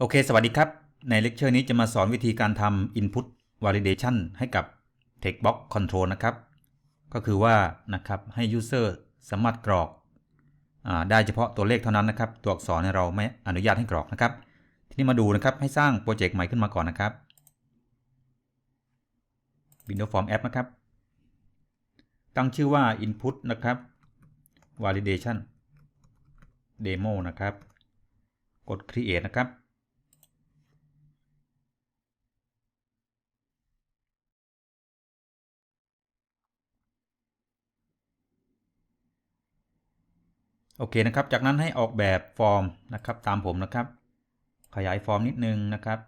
โอเค สวัสดีครับ ในเลคเชอร์นี้จะมาสอนวิธีการทำ Input Validation ให้กับ Textbox Control นะครับ ก็คือว่านะครับให้ User สามารถกรอกอได้เฉพาะตัวเลขเท่านั้นนะครับ ตัวอักษรเนี่ยเราไม่อนุญาตให้กรอกนะครับ ทีนี้มาดูนะครับ ให้สร้างโปรเจกต์ใหม่ขึ้นมาก่อนนะครับ Windows Form App นะครับ ตั้งชื่อว่า Input นะครับ Validation Demo นะครับ กด Create นะครับ โอเคนะครับ จากนั้นให้ออกแบบฟอร์มนะครับตามผมนะครับ ขยายฟอร์มนิดนึงนะครับ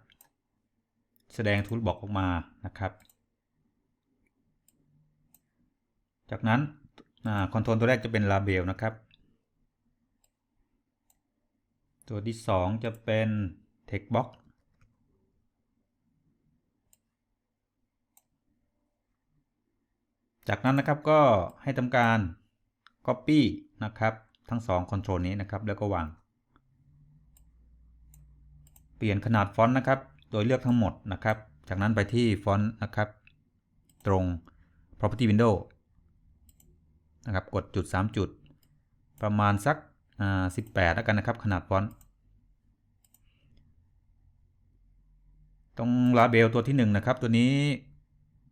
แสดงทูลบอกออกมานะครับ จากนั้นคอนโทรลตัวแรกจะเป็น Label นะครับ ตัวที่ 2 จะเป็น Text Box จากนั้นนะครับก็ให้ทำการ Copy นะครับ ทั้ง2 Control นี้นะครับ แล้วก็วาง เปลี่ยนขนาดฟอนต์นะครับ โดยเลือกทั้งหมดนะครับ จากนั้นไปที่ฟอนต์นะครับ ตรง property window นะครับ กดจุด 3 จุด ประมาณสัก18 แล้วกันนะครับ ขนาดฟอนต์ ตรง label ตัวที่ 1 นะครับ ตัวนี้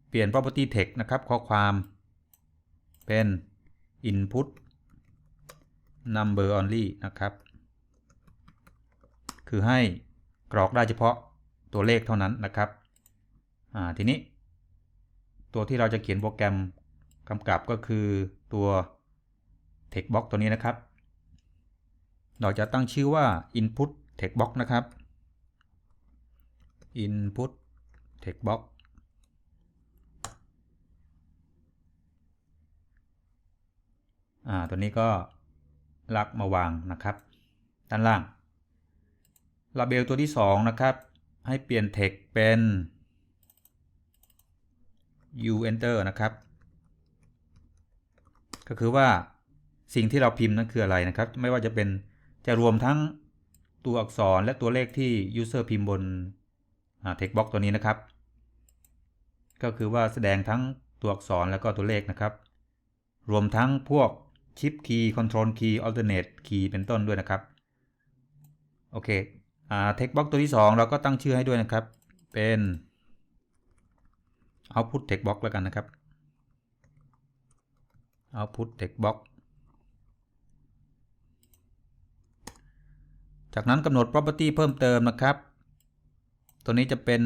เปลี่ยน property text นะครับ ข้อความเป็น input number only นะครับ คือให้กรอกได้เฉพาะตัวเลขเท่านั้นนะครับทีนี้ ตัวที่เราจะเขียนโปรแกรมกำกับก็คือตัว text box ตัวนี้นะครับ เราจะตั้งชื่อว่า input text box นะครับ input text box อ่า ตัวนี้ก็ ลักมาวางนะครับ ด้านล่างลาเบลตัวที่ 2 นะครับ ให้เปลี่ยน text เป็น u enter นะครับ ก็คือว่าสิ่งที่เราพิมพ์นั้นคืออะไรนะครับ ไม่ว่าจะเป็นจะรวมทั้งตัวอักษรและตัวเลขที่ user พิมพ์บน text box ตัวนี้นะครับ ก็คือว่าแสดงทั้งตัวอักษรแล้วก็ตัวเลขนะครับ รวมทั้งพวก ชิปคีย์คอนโทรลคีย์อัลเทอร์เนทคีย์เป็นต้นด้วยนะครับ โอเคอ่าเทคบ็อกตัวที่ 2 เราก็ตั้งชื่อให้ด้วยนะครับ เป็น output text box แล้วกันนะครับ output text box จากนั้นกำหนด property เพิ่มเติมนะครับ ตัวนี้จะเป็น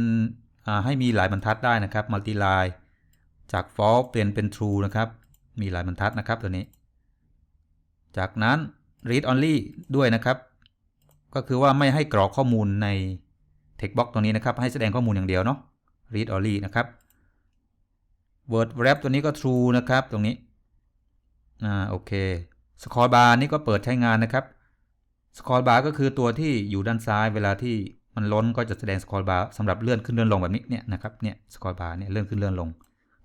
ให้มีหลายบรรทัดได้นะครับ multi line จาก false เปลี่ยนเป็น true นะครับ มีหลายบรรทัดนะครับตัวนี้ จากนั้น read only ด้วยนะครับ ก็คือว่าไม่ให้กรอกข้อมูลใน text box ตัวนี้นะครับ ให้แสดงข้อมูลอย่างเดียวเนาะ read only นะครับ word wrap ตัวนี้ก็ true นะครับตรงนี้ อ่าโอเค scroll bar นี่ก็เปิดใช้งานนะครับ scroll bar ก็คือตัวที่อยู่ด้านซ้ายเวลาที่มันล้นก็จะแสดง scroll bar สำหรับเลื่อนขึ้นเลื่อนลงแบบนี้เนี่ยนะครับเนี่ย scroll bar เนี่ยเลื่อนขึ้นเลื่อนลง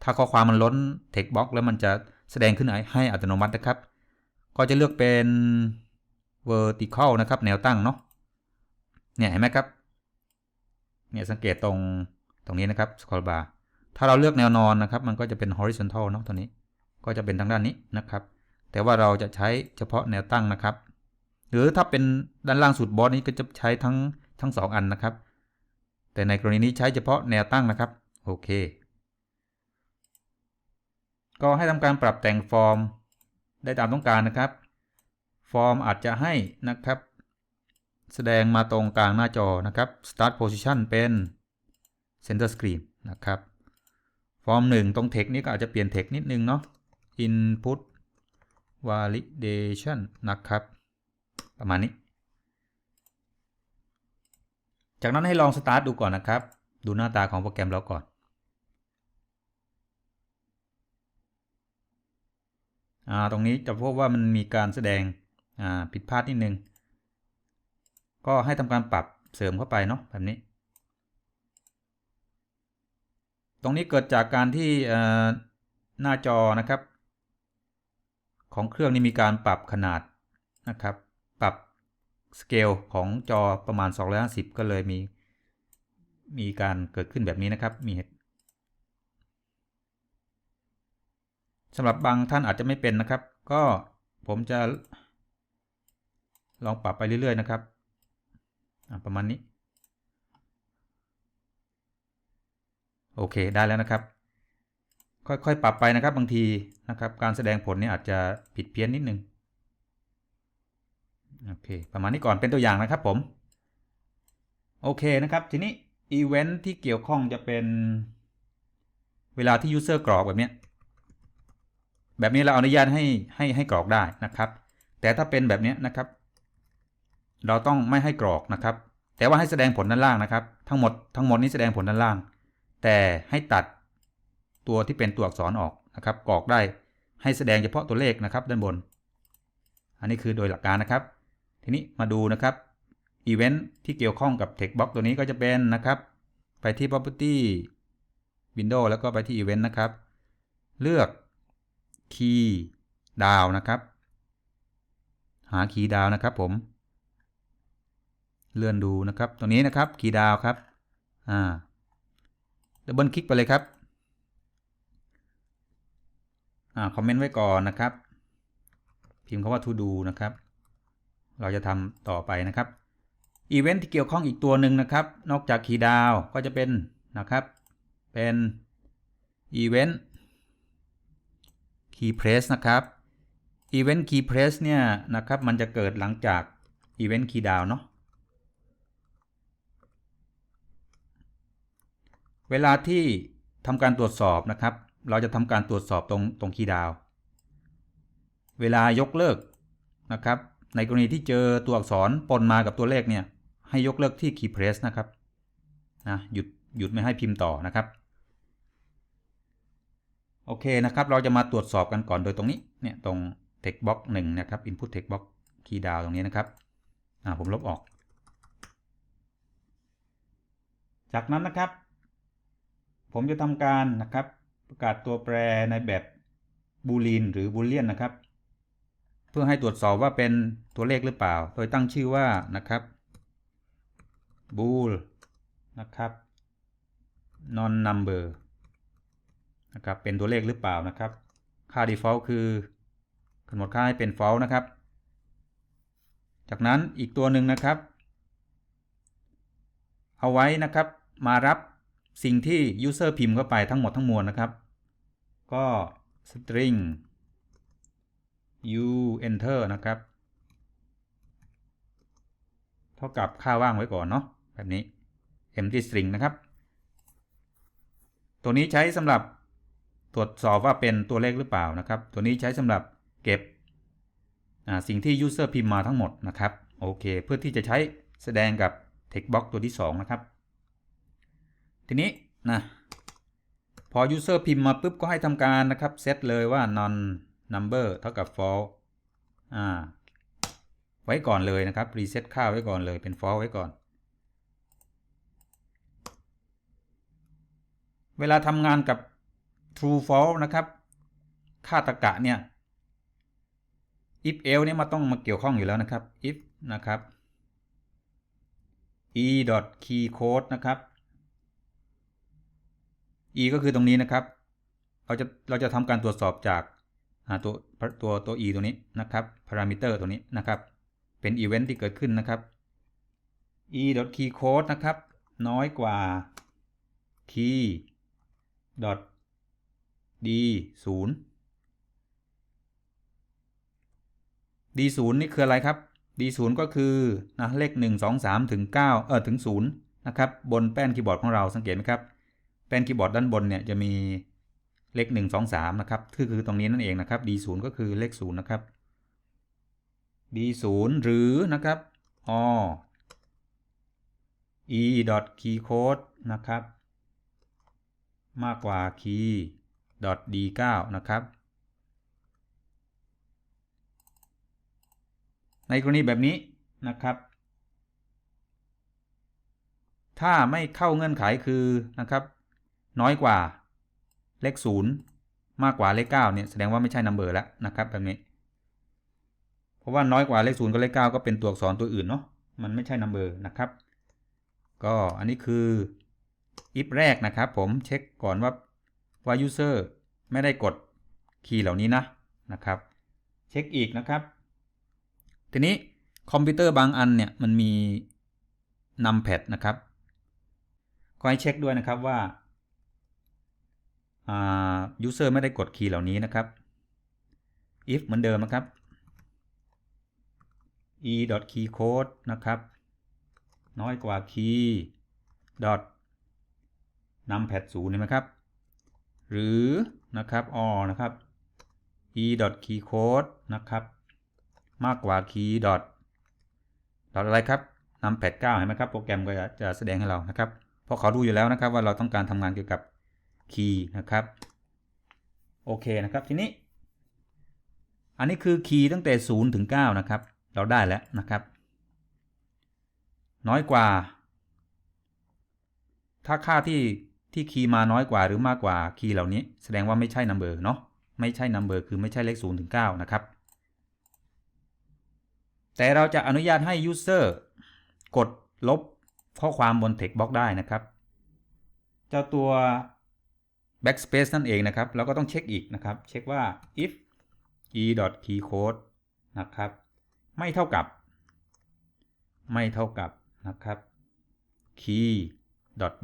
ถ้าข้อความมันล้น text box แล้วมันจะแสดงขึ้นให้อัตโนมัตินะครับ ก็จะเลือกเป็น vertical นะครับ แนวตั้งเนาะเนี่ยเห็นไหมครับเนี่ยสังเกตตรงตรงนี้นะครับ scroll bar ถ้าเราเลือกแนวนอนนะครับ มันก็จะเป็น horizontal เนาะตัวนี้ก็จะเป็นทางด้านนี้นะครับ แต่ว่าเราจะใช้เฉพาะแนวตั้งนะครับ หรือถ้าเป็นด้านล่างสุดบอสนี้ก็จะใช้ทั้งทั้งสองอันนะครับ แต่ในกรณีนี้ใช้เฉพาะแนวตั้งนะครับโอเค ก็ให้ทำการปรับแต่งฟอร์ม ได้ตามต้องการนะครับ ฟอร์มอาจจะให้นะครับ แสดงมาตรงกลางหน้าจอนะครับ start position เป็น center screen นะครับ ฟอร์ม 1 ตรง text นี้ก็อาจจะเปลี่ยน text นิดนึงเนาะ input validation นะครับ ประมาณนี้ จากนั้นให้ลอง start ดูก่อนนะครับ ดูหน้าตาของโปรแกรมเราก่อน ตรงนี้จะพบว่ามันมีการแสดงผิดพลาดนิดนึง ก็ให้ทำการปรับเสริมเข้าไปเนาะแบบนี้ ตรงนี้เกิดจากการที่หน้าจอนะครับ ของเครื่องนี้มีการปรับขนาดนะครับ ปรับสเกลของจอประมาณ 250 ก็เลยมีมีการเกิดขึ้นแบบนี้นะครับ มีเหตุ สำหรับบางท่านอาจจะไม่เป็นนะครับ ก็ผมจะลองปรับไปเรื่อยๆนะครับประมาณนี้ โอเคได้แล้วนะครับ ค่อยๆ ปรับไปนะครับบางทีนะครับ การแสดงผลนี่อาจจะผิดเพี้ยนนิดนึงโอเค ประมาณนี้ก่อนเป็นตัวอย่างนะครับผม โอเคนะครับ ทีนี้อีเวนท์ที่เกี่ยวข้องจะเป็นเวลาที่ user กรอกแบบนี้ แบบนี้เราอนุญาตให้ให้ให้กรอกได้นะครับ แต่ถ้าเป็นแบบนี้นะครับ เราต้องไม่ให้กรอกนะครับ แต่ว่าให้แสดงผลด้านล่างนะครับ ทั้งหมดทั้งหมดนี้แสดงผลด้านล่าง แต่ให้ตัดตัวที่เป็นตัวอักษรออกนะครับกรอกได้ให้แสดงเฉพาะตัวเลขนะครับ ด้านบน อันนี้คือโดยหลักการนะครับ ทีนี้มาดูนะครับอีเวนท์ที่เกี่ยวข้องกับ text box ตัวนี้ก็จะเป็นนะครับ ไปที่ property window แล้วก็ไปที่ event นะครับ เลือก key ดาวนะครับ หา key ดาวนะครับผม เลื่อนดูนะครับ ตรงนี้นะครับ key ดาวครับอ่าดับเบิลคลิกไปเลยครับอ่าคอมเมนต์ไว้ก่อนนะครับ พิมพ์คำว่า to do นะครับ เราจะทำต่อไปนะครับอีเวนท์ที่เกี่ยวข้องอีกตัวหนึ่งนะครับ นอกจากคีย์ดาวก็จะเป็นนะครับ เป็นอีเวนต์ คีย์เพรสนะครับอีเวนต์คีย์เพรสเนี่ยนะครับมันจะเกิดหลังจากอีเวนต์คีย์ดาวเนาะเวลาที่ทำการตรวจสอบนะครับ เราจะทำการตรวจสอบตรงตรงคีย์ดาวเวลายกเลิกนะครับ ในกรณีที่เจอตัวอักษรปนมากับตัวเลขเนี่ยให้ยกเลิกที่ key press นะครับนะหยุดหยุดไม่ให้พิมพ์ต่อนะครับ โอเคนะครับ เราจะมาตรวจสอบกันก่อนโดยตรงนี้ เนี่ยตรง text box 1 นะครับ input text box key down ตรงนี้นะครับ อ่า ผมลบออก จากนั้นนะครับ ผมจะทำการนะครับ ประกาศตัวแปรในแบบบูลีนหรือบูเลียนนะครับ เพื่อให้ตรวจสอบว่าเป็นตัวเลขหรือเปล่า โดยตั้งชื่อว่านะครับ bool นะครับ non number นะครับเป็นตัวเลขหรือเปล่านะครับ ค่า default คือกำหนดค่าให้เป็น false นะครับ จากนั้นอีกตัวหนึ่งนะครับ เอาไว้นะครับมารับสิ่งที่ user พิมพ์เข้าไปทั้งหมดทั้งมวลนะครับ ก็ string u enter นะครับ เท่ากับค่าว่างไว้ก่อนเนาะแบบนี้ empty string นะครับ ตัวนี้ใช้สำหรับ ตรวจสอบว่าเป็นตัวเลขหรือเปล่านะครับ ตัวนี้ใช้สำหรับเก็บสิ่งที่ user พิมพ์มาทั้งหมดนะครับ โอเค เพื่อที่จะใช้แสดงกับ text box ตัวที่ 2 นะครับ ทีนี้นะพอ user พิมพ์มาปุ๊บก็ให้ทำการนะครับเซตเลยว่า non number เท่ากับ false อ่าไว้ก่อนเลยนะครับรีเซ็ตค่าไว้ก่อนเลยเป็น false ไว้ก่อน เวลาทำงานกับ true false นะครับค่าตะกะเนี่ย if else เนี่ยมาต้องมาเกี่ยวข้องอยู่แล้วนะครับ if นะครับ e key code นะครับ e ก็คือตรงนี้นะครับ เราจะเราจะทำการตรวจสอบจากตัวตัวตัว e ตัวนี้นะครับ parameter ตัวนี้นะครับ เป็น event ที่เกิดขึ้นนะครับ e key code นะครับ น้อยกว่า key dot d 0 d 0นี่คืออะไรครับ d 0ก็คือนะเลข 1 2 3 ถึง 9 เออถึง 0 นะครับ บนแป้นคีย์บอร์ดของเราสังเกตไหมครับ แป้นคีย์บอร์ดด้านบนเนี่ยจะมีเลข 1 2 3 นะครับคือคือตรงนี้นั่นเองนะครับ d 0ก็คือเลข 0 นะครับ d 0หรือนะครับ or e dot key code นะครับ มากกว่า key d 9 นะครับ ในกรณีแบบนี้นะครับ ถ้าไม่เข้าเงื่อนไขคือนะครับ น้อยกว่าเลข 0 มากกว่าเลข 9 เนี่ยแสดงว่าไม่ใช่นัมเบอร์แล้วนะครับแบบนี้โราะว่าน้อยกว่าเลขศูนย์กับเลขเก้าก็เป็นตัวอักษรตัวอื่นเนาะมันไม่ใช่ number นะครับ ก็อันนี้คือ if แรกนะครับ ผมเช็คก่อนว่า ว่า user ไม่ได้กดคีย์เหล่านี้นะนะครับ เช็คอีกนะครับ ทีนี้คอมพิวเตอร์บางอันเนี่ยมันมี numpad นะครับก็ให้เช็คด้วยนะครับว่า user ไม่ได้กดคีย์เหล่านี้นะครับ if เหมือนเดิมนะครับ e key code นะครับ น้อยกว่า key dot numpad 0เห็นไหมครับ หรือนะครับ or นะครับ e key code นะครับ มากกว่า key dot อะไรครับ numpad 9เห็นไหมครับ โปรแกรมก็จะแสดงให้เรานะครับ เพราะเขาดูอยู่แล้วนะครับว่าเราต้องการทำงานเกี่ยวกับ key นะครับ โอเคนะครับ ทีนี้ อันนี้คือคีย์ตั้งแต่ 0 ถึง 9 นะครับ เราได้แล้วนะครับ น้อยกว่า ถ้าค่าที่ ที่คีย์มาน้อยกว่าหรือมากกว่าคีย์เหล่านี้ แสดงว่าไม่ใช่ number เนาะไม่ใช่ number คือไม่ใช่เลข0ถึง9นะครับ แต่เราจะอนุญาตให้ user กดลบข้อความบน text box ได้นะครับ เจ้าตัว backspace นั่นเองนะครับเราก็ต้องเช็คอีกนะครับ เช็คว่า if e key code นะครับ ไม่เท่ากับ ไม่เท่ากับนะครับ key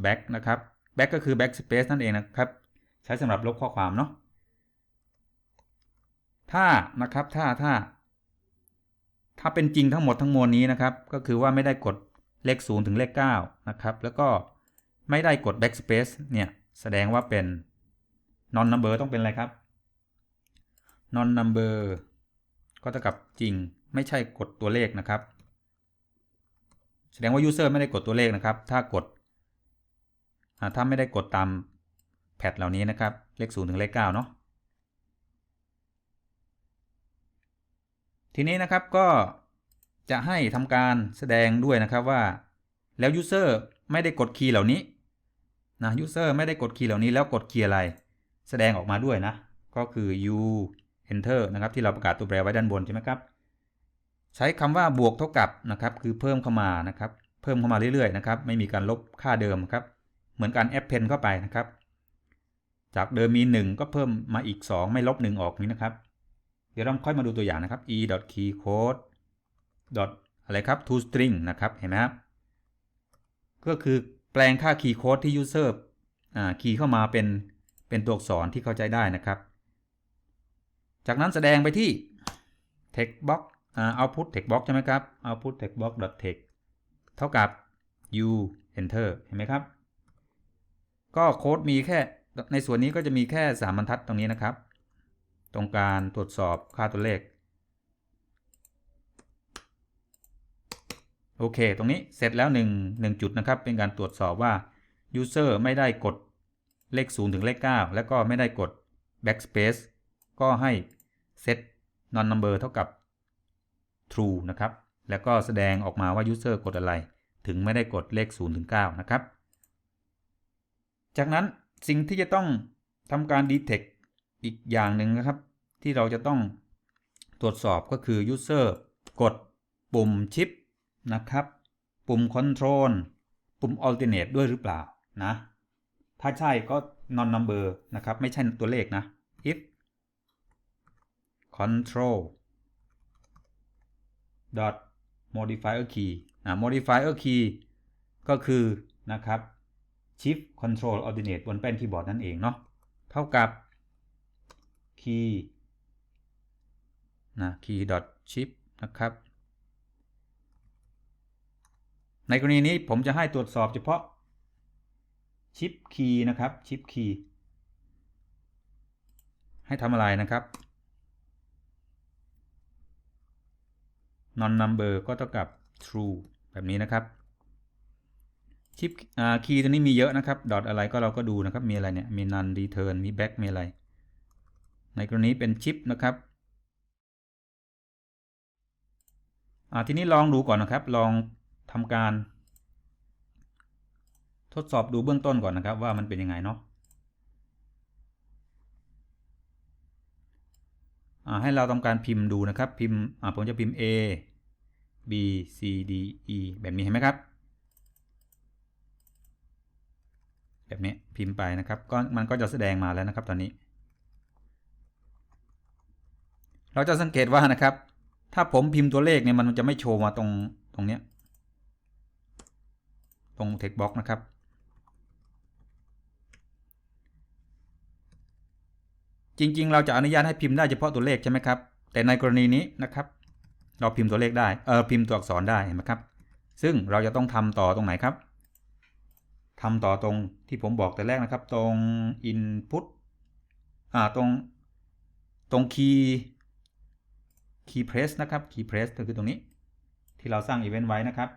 back นะครับ back ก็คือ backspace นั่นเองนะครับ ใช้สำหรับลบข้อความเนาะถ้านะครับถ้าถ้า ถ้าเป็นจริงทั้งหมดทั้งมวลนี้นะครับ ก็คือว่าไม่ได้กดเลข 0 ถึงเลข 9 นะครับ แล้วก็ไม่ได้กด backspace เนี่ย แสดงว่าเป็น non number ต้องเป็นอะไรครับ non number ก็เท่ากับจริงไม่ใช่กดตัวเลขนะครับ แสดงว่า user ไม่ได้กดตัวเลขนะครับ ถ้ากด ถ้าไม่ได้กดตามแพทเหล่านี้นะครับ เลข0ถึงเลข9เนาะทีนี้นะครับก็จะให้ทำการแสดงด้วยนะครับว่า แล้ว user ไม่ได้กดคีย์เหล่านี้นะ user ไม่ได้กดคีย์เหล่านี้แล้วกดคีย์อะไร แสดงออกมาด้วยนะ ก็คือ u enter นะครับที่เราประกาศตัวแปรไว้ด้านบนใช่ไหมครับ ใช้คำว่าบวกเท่ากับนะครับ คือเพิ่มเข้ามานะครับ เพิ่มเข้ามาเรื่อยๆนะครับ ไม่มีการลบค่าเดิมครับ มือนการ append เข้าไปนะครับ จากเดิมมี 1 ก็เพิ่มมาอีก 2 ไม่ลบ 1 ออกนี้นะครับ เดี๋ยวเราค่อยมาดูตัวอย่างนะครับ e key code อะไรครับ to string นะครับ เห็นไหมครับ ก็คือแปลงค่า key code ที่ user อ่า key เข้ามาเป็น เป็นตัวอักษรที่เข้าใจได้นะครับ จากนั้นแสดงไปที่ text box อ่า output text box ใช่ไหมครับ output text box text เท่ากับ u enter เห็นไหมครับ ก็โค้ดมีแค่ในส่วนนี้ก็จะมีแค่ 3 บรรทัดตรงนี้นะครับ ตรงการตรวจสอบค่าตัวเลข โอเค ตรงนี้เสร็จแล้ว 1 1 จุดนะครับ เป็นการตรวจสอบว่า user ไม่ได้กดเลข 0 ถึงเลข 9 แล้วก็ไม่ได้กด backspace ก็ให้ set non number เท่ากับ true นะครับ แล้วก็แสดงออกมาว่า user กดอะไร ถึงไม่ได้กดเลข 0 ถึง 9 นะครับ จากนั้นสิ่งที่จะต้องทำการ detect อีกอย่างหนึ่งนะครับ ที่เราจะต้องตรวจสอบก็คือ user กดปุ่มชิปนะครับ ปุ่ม control ปุ่ม alternate ด้วยหรือเปล่านะ ถ้าใช่ก็ non number นะครับ ไม่ใช่ตัวเลขนะ if control dot modifier key นะ modifier key ก็คือนะครับ shift control alternate บนแป้นคีย์บอร์ดนั่นเองเนาะเท่ากับ key นะ key dot shift นะครับ ในกรณีนี้ผมจะให้ตรวจสอบเฉพาะชิปคีย์นะครับชิปคีย์ให้ทำอะไรนะครับ non number ก็เท่ากับ true แบบนี้นะครับ ชิปคีย์ตัวนี้มีเยอะนะครับดอทอะไรก็เราก็ดูนะครับ มีอะไรเนี่ย มี none return มี back มีอะไร ในกรณีเป็นชิปนะครับทีนี้ลองดูก่อนนะครับ ลองทำการ ทดสอบดูเบื้องต้นก่อนนะครับ ว่ามันเป็นยังไงเนาะให้เราทำการพิมพ์ดูนะครับ พิมพ์ผมจะพิมพ์ A B C D E แบบนี้เห็นไหมครับ แบบนี้พิมพ์ไปนะครับก็มันก็จะแสดงมาแล้วนะครับตอนนี้ เราจะสังเกตว่านะครับ ถ้าผมพิมพ์ตัวเลขเนี่ยมันจะไม่โชว์มาตรงตรงเนี้ยตรง text box นะครับ จริงๆ เราจะอนุญาตให้พิมพ์ได้เฉพาะตัวเลขใช่ไหมครับ แต่ในกรณีนี้นะครับ เราพิมพ์ตัวเลขได้เออพิมพ์ตัวอักษรได้เห็นไหมครับ ซึ่งเราจะต้องทำต่อตรงไหนครับ ทำต่อตรงที่ผมบอกแต่แรกนะครับ ตรง input อ่าตรงตรง key key press นะครับ key press ก็คือตรงนี้ ที่เราสร้าง event ไว้นะครับ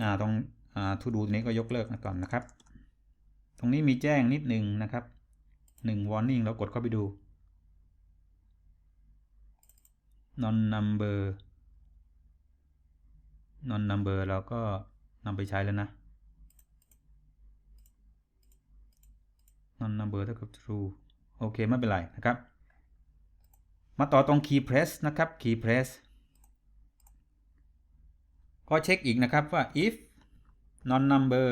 อ่าตรงอ่า to do ตัวนี้ก็ยกเลิกนะก่อนนะครับ ตรงนี้มีแจ้งนิดหนึ่งนะครับหนึ่ง warning เรากดเข้าไปดู non number non number เราก็นำไปใช้แล้วนะ non number เท่ากับ true โอเค ไม่เป็นไรนะครับ มาต่อตรง key press นะครับ key press ก็เช็คอีกนะครับว่า if non number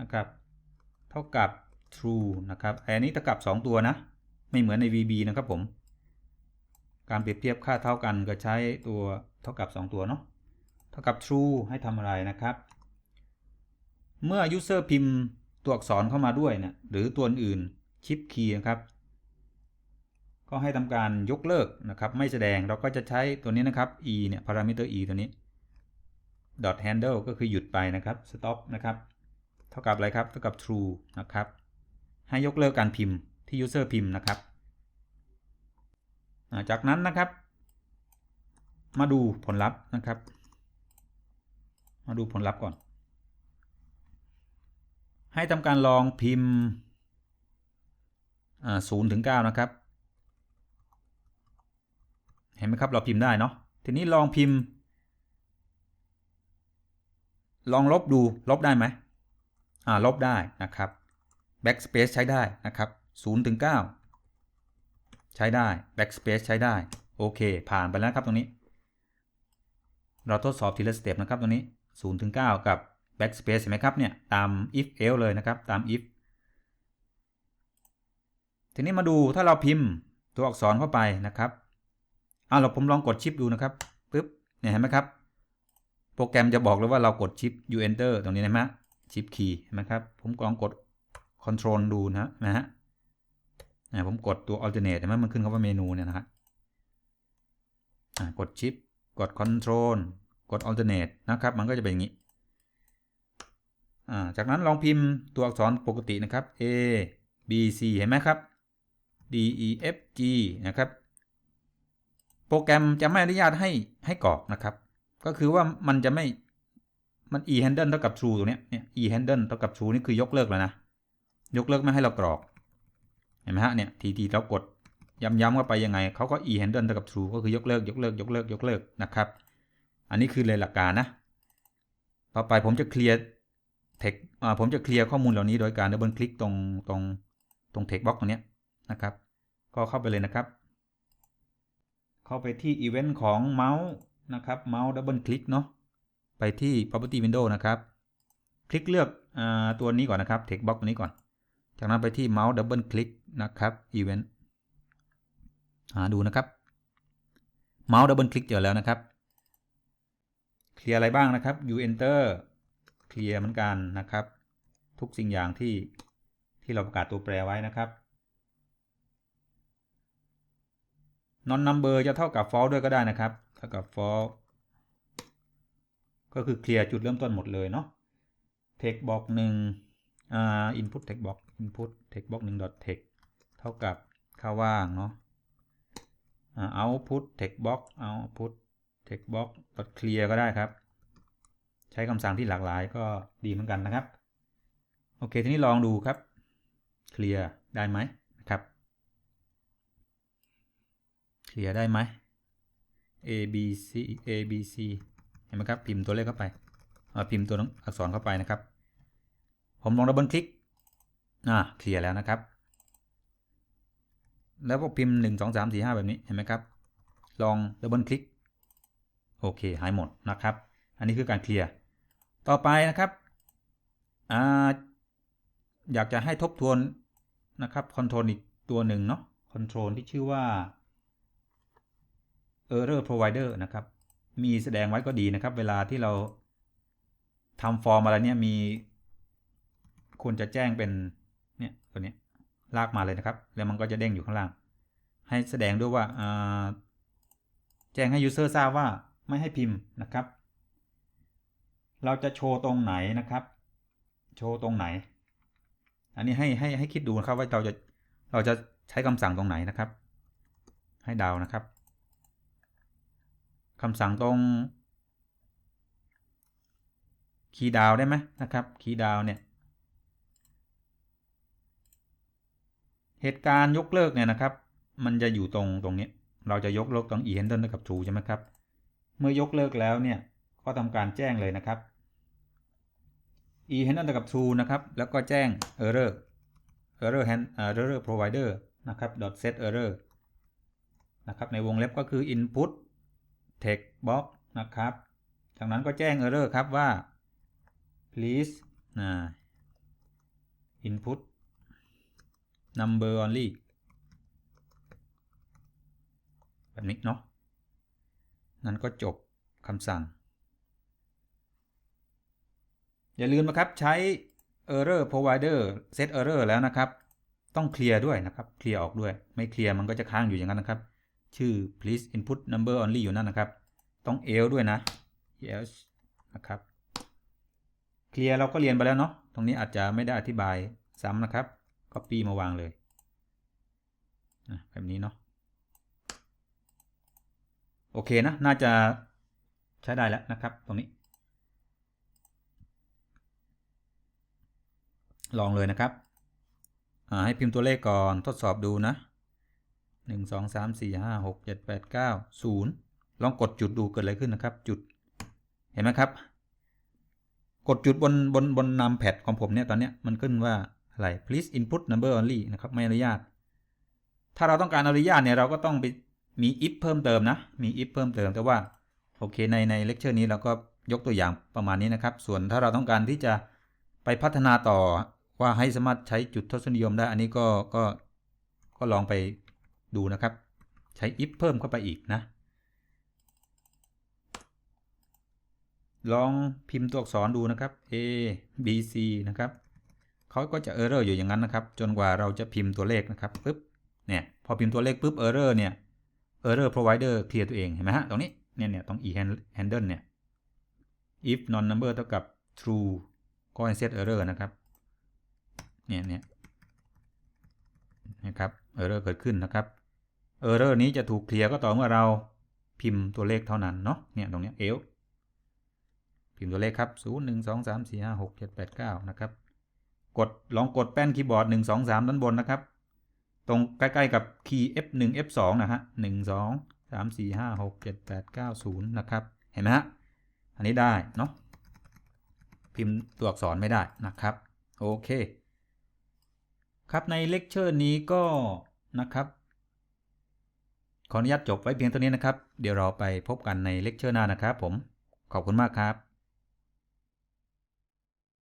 นะครับ เท่ากับ true นะครับ อันนี้เท่ากับ 2 ตัวนะ ไม่เหมือนใน VB นะครับผม การเปรียบเทียบค่าเท่ากันก็ใช้ตัวเท่ากับ 2 ตัวเนาะ เท่ากับ true ให้ทำอะไรนะครับ เมื่อ user พิมพ์ ตัวอักษรเข้ามาด้วยเนะหรือตัวอื่นชิปคีย์นะครับ ก็ให้ทำการยกเลิกนะครับ ไม่แสดงเราก็จะใช้ตัวนี้นะครับ e เนี่ย parameter e ตัวนี้ dot handle ก็คือหยุดไปนะครับ stop นะครับ เท่ากับอะไรครับ เท่ากับ true นะครับ ให้ยกเลิกการพิมพ์ที่ user พิมพ์นะครับ จากนั้นนะครับ มาดูผลลัพธ์นะครับ มาดูผลลัพธ์ก่อน ให้ทำการลองพิมพ์ศูนย์ถึงเก้านะครับ เห็นไหมครับเราพิมพ์ได้เนาะทีนี้ลองพิมพ์ ลองลบดูลบได้ไหมอ่าลบได้นะครับ backspace ใช้ได้นะครับ0ถึง9ใช้ได้ backspace ใช้ได้ โอเค ผ่านไปแล้วครับตรงนี้ เราทดสอบทีละสเต็ปนะครับตรงนี้0ถึง9กับ backspace เห็นไหมครับเนี่ยตาม if else เลยนะครับตาม if ทีนี้มาดูถ้าเราพิมพ์ตัวอักษรเข้าไปนะครับอ่าเราผมลองกดชิปดูนะครับปึ๊บเนี่ยเห็นไหมครับ โปรแกรมจะบอกเลยว่าเรากดชิป u enter ตรงนี้นะฮะชิปคีย์เห็นไหมครับ ผมลองกด control ดูนะนะฮะผมกดตัว alternate เห็นไหมมันขึ้นคำว่าเมนูเนี่ยนะครับกดชิปกด control กด alternate นะครับ มันก็จะเป็นอย่างนี้ จากนั้นลองพิมพ์ตัวอักษรปกตินะครับ A B C เห็นไหมครับ D E F G นะครับ โปรแกรมจะไม่อนุญาตให้ให้กรอกนะครับ ก็คือว่ามันจะไม่มัน e handle เท่ากับ true ตัวเนี้ยเนี่ย e handle เท่ากับ true นี่คือยกเลิกแล้วนะ ยกเลิกไม่ให้เรากรอก เห็นไหมฮะเนี่ยทีทีเรากดย้ำๆเข้าไปยังไงเขาก็ e handle เท่ากับ true ก็คือยกเลิกยกเลิกยกเลิกยกเลิกนะครับ อันนี้คือเลยหลักการนะ ต่อไปผมจะเคลียร์ text ผมจะเคลียร์ข้อมูลเหล่านี้โดยการดับเบิลคลิกตรงตรงตรง text box ตรงนี้นะครับ ก็เข้าไปเลยนะครับ เข้าไปที่ event ของเมาส์นะครับเมาส์ดับเบิลคลิกเนาะไปที่ property window นะครับ คลิกเลือกอตัวนี้ก่อนนะครับ text box ตัวนี้ก่อน จากนั้นไปที่เมาส์ดับเบิลคลิกนะครับ event หาดูนะครับเมาส์ดับเบิลคลิกเจอแล้วนะครับ เคลียร์อะไรบ้างนะครับ u enter เคลียร์เหมือนกันนะครับ ทุกสิ่งอย่างที่ที่เราประกาศตัวแปรไว้นะครับ non number จะเท่ากับ false ด้วยก็ได้นะครับ เท่ากับ false ก็คือเคลียร์จุดเริ่มต้นหมดเลยเนาะ text box 1อ่า input text box input text box 1 dot text เท่ากับค่าว่างเนาะอ่า output text box output text box dot clear ก็ได้ครับ ช้คำสั่งที่หลากหลายก็ดีเหมือนกันนะครับ โอเค ทีนี้ลองดูครับ เคลียร์ได้ไหมนะครับ เคลียร์ได้ไหม A B C A B C เห็นไหมครับ พิมพ์ตัวเลขเข้าไปพิมพ์ตัวอักษรเข้าไปนะครับ ผมลองดับเบิลคลิกอ่าเคลียร์แล้วนะครับ แล้วก็พิมพ์หนึ่งสองสามสี่ห้าแบบนี้ เห็นไหมครับ ลองดับเบิลคลิก โอเค หายหมดนะครับ อันนี้คือการเคลียร์ ต่อไปนะครับออยากจะให้ทบทวนนะครับคอนโทรลอีกตัวหนึ่งเนาะคอนโทรลที่ชื่อว่า error provider นะครับ มีแสดงไว้ก็ดีนะครับ เวลาที่เราทำฟอร์มอะไรเนี่ยมีควรจะแจ้งเป็นเนี่ยตัวนี้ลากมาเลยนะครับ แล้วมันก็จะเด้งอยู่ข้างล่าง ให้แสดงด้วยว่าอ่าแจ้งให้ user ทราบว่าไม่ให้พิมพ์นะครับ เราจะโชว์ตรงไหนนะครับ โชว์ตรงไหน อันนี้ให้ให้ให้คิดดูนะครับว่าเราจะเราจะใช้คำสั่งตรงไหนนะครับ ให้ดาวนะครับคำสั่งตรงคีย์ดาวได้ไหมนะครับคีย์ดาวเนี่ยเหตุการณ์ยกเลิกเนี่ยนะครับ มันจะอยู่ตรงตรงนี้ เราจะยกเลิกตรง e handle กับ true ใช่ไหมครับ เมื่อยกเลิกแล้วเนี่ย ก็ทำการแจ้งเลยนะครับ e handle กับ true นะครับ แล้วก็แจ้ง error error hand error provider นะครับ dot set error นะครับในวงเล็บก็คือ input text box นะครับ จากนั้นก็แจ้ง error ครับว่า please นะ input number only แบบนี้เนาะนั้นก็จบคำสั่ง อย่าลืมนะครับใช้ error provider set error แล้วนะครับ ต้องเคลียร์ด้วยนะครับเคลียร์ออกด้วย ไม่เคลียร์มันก็จะค้างอยู่อย่างนั้นนะครับ ชื่อ please input number only อยู่นั่นนะครับ ต้อง else ด้วยนะ else นะครับเคลียร์เราก็เรียนไปแล้วเนาะตรงนี้อาจจะไม่ได้อธิบายซ้ำนะครับ copy มาวางเลยแบบนี้เนาะโอเคนะ น่าจะใช้ได้แล้วนะครับ ตรงนี้ ลองเลยนะครับให้พิมพ์ตัวเลขก่อนทดสอบดูนะ 1 2 3 4 5 6 7 8 9 0 ลองกดจุดดูเกิดอะไรขึ้นนะครับ จุดเห็นไหมครับ กดจุดบนบนบนนำแพดของผมเนี่ยตอนเนี้ยมันขึ้นว่าอะไร please input number only นะครับไม่อนุญาต ถ้าเราต้องการอนุญาตเนี่ยเราก็ต้องไปมี if เพิ่มเติมนะ มี if เพิ่มเติมแต่ว่าโอเคในในเลคเชอร์นี้เราก็ยกตัวอย่างประมาณนี้นะครับ ส่วนถ้าเราต้องการที่จะไปพัฒนาต่อ ว่าให้สามารถใช้จุดทศนิยมได้ อันนี้ก็ก็ก็ลองไปดูนะครับ ใช้ if เพิ่มเข้าไปอีกนะ ลองพิมพ์ตัวอักษรดูนะครับ a b c นะครับเขาก็จะ error อยู่อย่างนั้นนะครับ จนกว่าเราจะพิมพ์ตัวเลขนะครับปึ๊บเนี่ยพอพิมพ์ตัวเลขปุ๊บ error เนี่ย error provider เคลียร์ตัวเองเห็นไหมฮะตรงนี้เนี่ยเนี่ยตรง e handle เนี่ย if non number เท่ากับ true ก็ให้ set error นะครับ เนี่ยเนี่ยนะครับ error เกิดขึ้นนะครับ error นี้จะถูกเคลียร์ก็ต่อเมื่อเราพิมพ์ตัวเลขเท่านั้นเนาะ เนี่ยตรงเนี้ย else พิมพ์ตัวเลขครับ0 1 2 3 4 5 6 7 8 9 นะครับ กดลองกดแป้นคีย์บอร์ด 1 2 3 ด้านบนนะครับ ตรงใกล้ๆกับคีย์ F1 F2 นะฮะ 1 2 3 4 5 6 7 8 9 0 นะครับ เห็นไหมฮะ อันนี้ได้เนาะ พิมพ์ตัวอักษรไม่ได้นะครับ โอเค ครับในเลคเชอร์นี้ก็นะครับ ขออนุญาตจบไว้เพียงเท่านี้นะครับ เดี๋ยวเราไปพบกันในเลคเชอร์หน้านะครับผม ขอบคุณมากครับ